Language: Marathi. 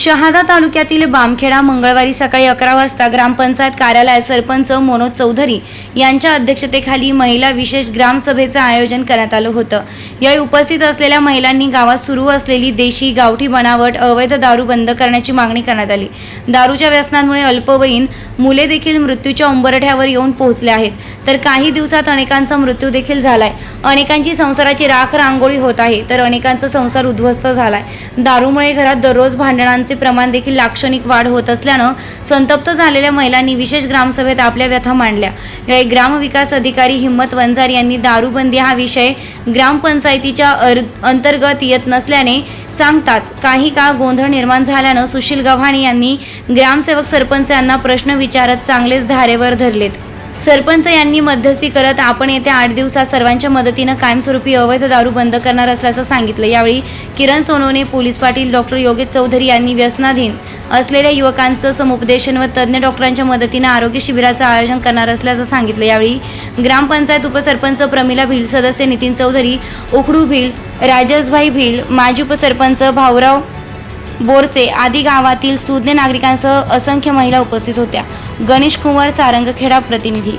शहादा तालुक्यातील बामखेडा मंगळवारी सकाळी अकरा वाजता ग्रामपंचायत कार्यालयात सरपंच मनोज चौधरी यांच्या अध्यक्षतेखाली महिला विशेष ग्रामसभेचं आयोजन करण्यात आलं होतं. यावेळी उपस्थित असलेल्या महिलांनी गावात सुरू असलेली देशी गावठी बनावट अवैध दारू बंद करण्याची मागणी करण्यात आली. दारूच्या व्यसनांमुळे अल्पवयीन मुले देखील मृत्यूच्या उंबरठ्यावर येऊन पोहोचले आहेत. तर काही दिवसात अनेकांचा मृत्यू देखील झालाय. अनेकांची संसाराची राख रांगोळी होत आहे तर अनेकांचा संसार उद्ध्वस्त झालाय. दारूमुळे घरात दररोज भांडणांचा प्रमाण देखील लाक्षणिक वाढ होत असल्यानं संतप्त झालेल्या महिलांनी विशेष ग्रामसभेत आपल्या व्यथा मांडल्या. यावेळी ग्रामविकास अधिकारी हिम्मत वंजार यांनी दारूबंदी हा विषय ग्रामपंचायतीच्या अर- अंतर्गत येत नसल्याने सांगताच काही काळ गोंधळ निर्माण झाल्यानं सुशील गव्हाणे यांनी ग्रामसेवक सरपंच यांना प्रश्न विचारत चांगलेच धारेवर धरलेत. सरपंच यांनी मध्यस्थी करत आपण येत्या आठ दिवसात सर्वांच्या मदतीनं कायमस्वरूपी अवैध दारू बंद करणार असल्याचं सांगितलं. यावेळी किरण सोनवणे पोलीस पाटील डॉक्टर योगेश चौधरी यांनी व्यसनाधीन असलेल्या युवकांचं समुपदेशन व तज्ज्ञ डॉक्टरांच्या मदतीनं आरोग्य शिबिराचं आयोजन करणार असल्याचं सांगितलं. यावेळी ग्रामपंचायत उपसरपंच प्रमिला भिल सदस्य नितीन चौधरी उखडू भिल राजसभाई भिल माजी उपसरपंच भाऊराव बोरसे आदी गावातील सुज्ञ नागरिकांसह असंख्य महिला उपस्थित होत्या. गणेश कुंवर सारंगखेडा प्रतिनिधी.